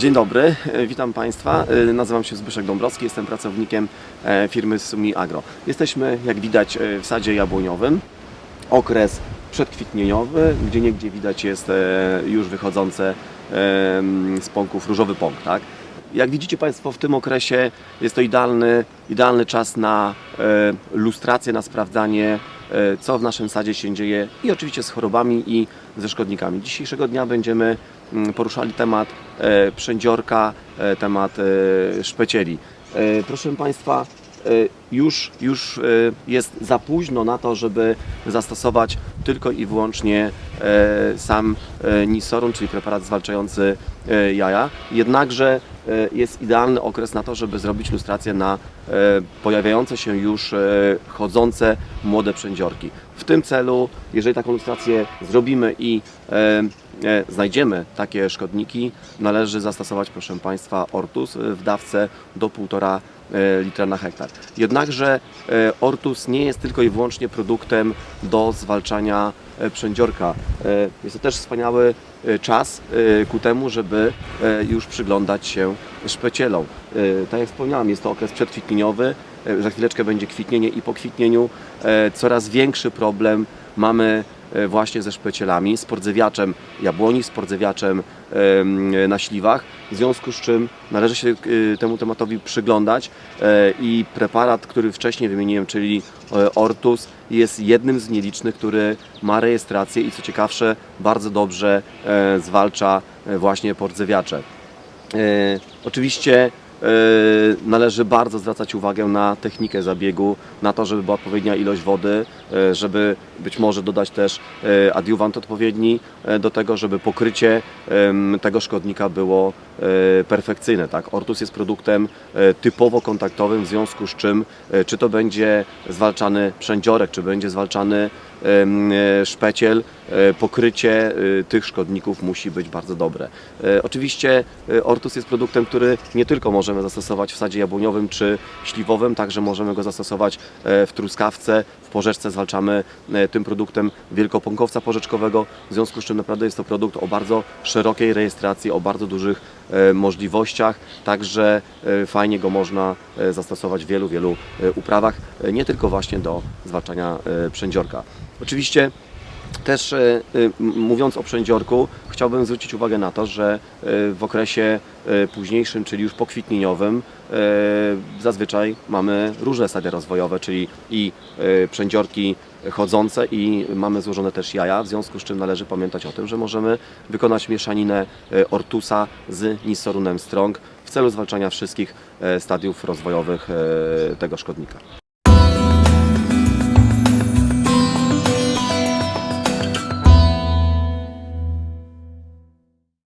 Dzień dobry, e, witam Państwa. E, Nazywam się Zbyszek Dąbrowski, jestem pracownikiem e, firmy Sumi Agro. Jesteśmy, jak widać, w sadzie jabłoniowym. Okres przedkwitnieniowy, gdzie niegdzie widać jest już wychodzące z pąków różowy pąk. Tak? Jak widzicie Państwo, w tym okresie jest to idealny, idealny czas na lustrację, na sprawdzanie, co w naszym sadzie się dzieje i oczywiście z chorobami i ze szkodnikami. Dzisiejszego dnia będziemy mm, poruszali temat przędziorka, e, temat e, szpecieli. E, Proszę Państwa, e, już, już e, jest za późno na to, żeby zastosować tylko i wyłącznie e, sam e, Nisoron, czyli preparat zwalczający e, jaja. Jednakże jest idealny okres na to, żeby zrobić lustrację na pojawiające się już chodzące młode przędziorki. W tym celu, jeżeli taką lustrację zrobimy i znajdziemy takie szkodniki, należy zastosować, proszę Państwa, Ortus w dawce do 1,5 e, litra na hektar. Jednakże e, Ortus nie jest tylko i wyłącznie produktem do zwalczania e, przędziorka. E, Jest to też wspaniały e, czas e, ku temu, żeby e, już przyglądać się szpecielom. E, Tak jak wspomniałem, jest to okres przedkwitnieniowy, e, za chwileczkę będzie kwitnienie i po kwitnieniu e, coraz większy problem mamy e, właśnie ze szpecielami, z jabłoni, z na śliwach, w związku z czym należy się e, temu tematowi przyglądać e, i preparat, który wcześniej wymieniłem, czyli e, Ortus, jest jednym z nielicznych, który ma rejestrację i co ciekawsze, bardzo dobrze e, zwalcza e, właśnie pordzewiacze. E, Oczywiście e, należy bardzo zwracać uwagę na technikę zabiegu, na to, żeby była odpowiednia ilość wody, e, żeby być może dodać też e, adiuwant odpowiedni e, do tego, żeby pokrycie tego szkodnika było e, perfekcyjne. Tak? Ortus jest produktem e, typowo kontaktowym, w związku z czym e, czy to będzie zwalczany przędziorek, czy będzie zwalczany e, szpeciel, e, pokrycie e, tych szkodników musi być bardzo dobre. E, Oczywiście e, Ortus jest produktem, który nie tylko możemy zastosować w sadzie jabłoniowym czy śliwowym, także możemy go zastosować e, w truskawce, w porzeczce zwalczamy e, tym produktem wielkopąkowca porzeczkowego, w związku z czym naprawdę jest to produkt o bardzo szerokiej rejestracji, o bardzo dużych e, możliwościach, także e, fajnie go można e, zastosować w wielu, wielu e, uprawach, e, nie tylko właśnie do zwalczania e, przędziorka. Oczywiście też e, e, mówiąc o przędziorku, chciałbym zwrócić uwagę na to, że e, w okresie późniejszym, czyli już pokwitnieniowym, zazwyczaj mamy różne stadia rozwojowe, czyli i przędziorki chodzące i mamy złożone też jaja, w związku z czym należy pamiętać o tym, że możemy wykonać mieszaninę ortusa z Nisorunem Strong w celu zwalczania wszystkich stadiów rozwojowych tego szkodnika.